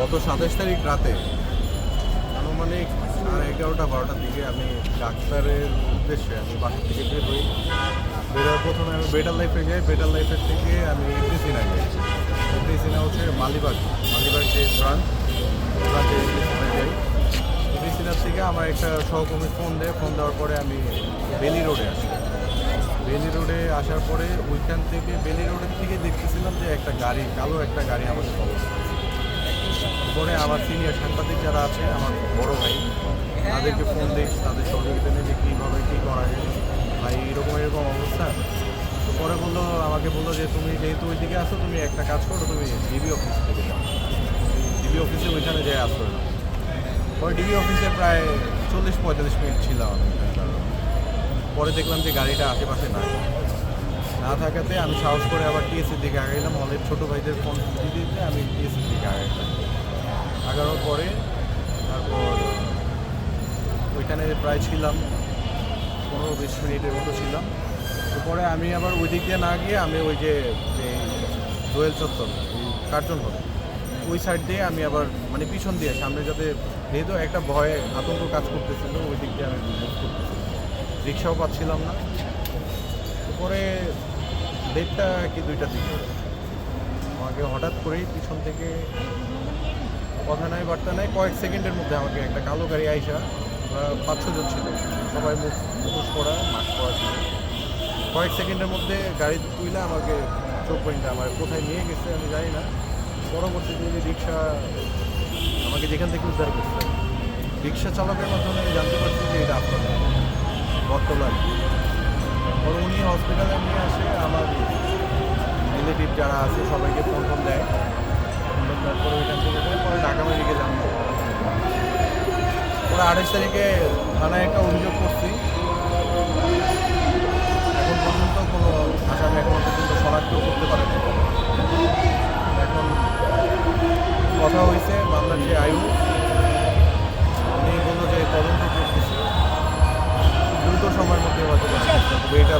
গত সাতাশ তারিখ রাতে আনুমানিক সাড়ে এগারোটা, বারোটার দিকে আমি ডাক্তারের উদ্দেশ্যে আমি বাসা থেকে বের হই। বেরোর প্রথমে আমি বেটার লাইফে যাই। বেটার লাইফের থেকে আমি ইদ্রিসিনা যাই। ইদ্রিসিনা হচ্ছে মালিবাগ মালিবাগ যে ব্রাঞ্চ ব্রাঞ্চে ইদ্রিসিনা যাই। ইদ্রিসিনার থেকে আমার একটা সহকর্মী ফোন দেয়। ফোন দেওয়ার পরে আমি বেলি রোডে আসি। বেলি রোডে আসার পরে ওইখান থেকে বেলি রোডের থেকে দেখতেছিলাম যে একটা গাড়ি, কালো একটা গাড়ি আমাদের খবর পরে আমার সিনিয়র সাংবাদিক যারা আছে, আমার বড় ভাই, তাদেরকে ফোন দিই, তাদের সহযোগিতা নিয়ে যে কীভাবে কী করা যায়। ভাই, এরকম এরকম অবস্থা। তো পরে বলল, আমাকে বলল যে, তুমি যেহেতু ওইদিকে আসো তুমি একটা কাজ করো, তুমি ডিবি অফিস থেকে যাও। ডিবি অফিসে ওইখানে যাই আসো। পরে ডিবি অফিসে প্রায় চল্লিশ, পঁয়তাল্লিশ মিনিট ছিলাম। পরে দেখলাম যে গাড়িটা আশেপাশে না না থাকাতে আমি সাহস করে আবার টিএসসির দিকে আগাইলাম। অনেক ছোটো ভাইদের ফোন দিয়ে দিতে আমি ওইখানে প্রায় ছিলাম, পনেরো বিশ মিনিটের মতো ছিলাম। তো পরে আমি আবার ওই দিক দিয়ে না গিয়ে আমি ওই যে দোয়েল চত্বর কার্জন হল, ওই সাইড দিয়ে আমি আবার মানে পিছন দিয়ে, সামনে যাতে যেহেতু একটা ভয়ে আতঙ্ক কাজ করতেছিল ওই দিক দিয়ে আমি রিক্সাও পাচ্ছিলাম না। তো পরে দেড়টা কি দুইটা দিকে। আমাকে হঠাৎ করেই পিছন থেকে কথা নাই, বার্তা নাই, কয়েক সেকেন্ডের মধ্যে আমাকে একটা কালো গাড়ি আইসা পাঁচ ছজন ছিল। সবাই মুখ, মুখোশ পরা, মাস্ক পরা ছিল। কয়েক সেকেন্ডের মধ্যে গাড়ি তুইলে আমাকে চোখ পয়েন্টে আমার কোথায় নিয়ে গেছে আমি জানি না। পরবর্তীতে যে রিক্সা, আমাকে যেখান থেকে উদ্ধার করছে, রিক্সা চালকের মাধ্যমে আমি জানতে পারছি যে এটা আপনার বর্তমান পরে উনি হসপিটালে নিয়ে আসে, আমার রিলেটিভ যারা আছে সবাইকে ফোন ফোন দেয়। আমরা আঠাশ তারিখে থানায় একটা অভিযোগ করছি। এখন পর্যন্ত কোনো আসামি এখন পর্যন্ত শনাক্ত করতে পারে এখন কথা হয়েছে মামলার যে আয়ু উনি বলল যে তদন্ত করতেছে, দ্রুত সময়ের মধ্যে হয়তো এটা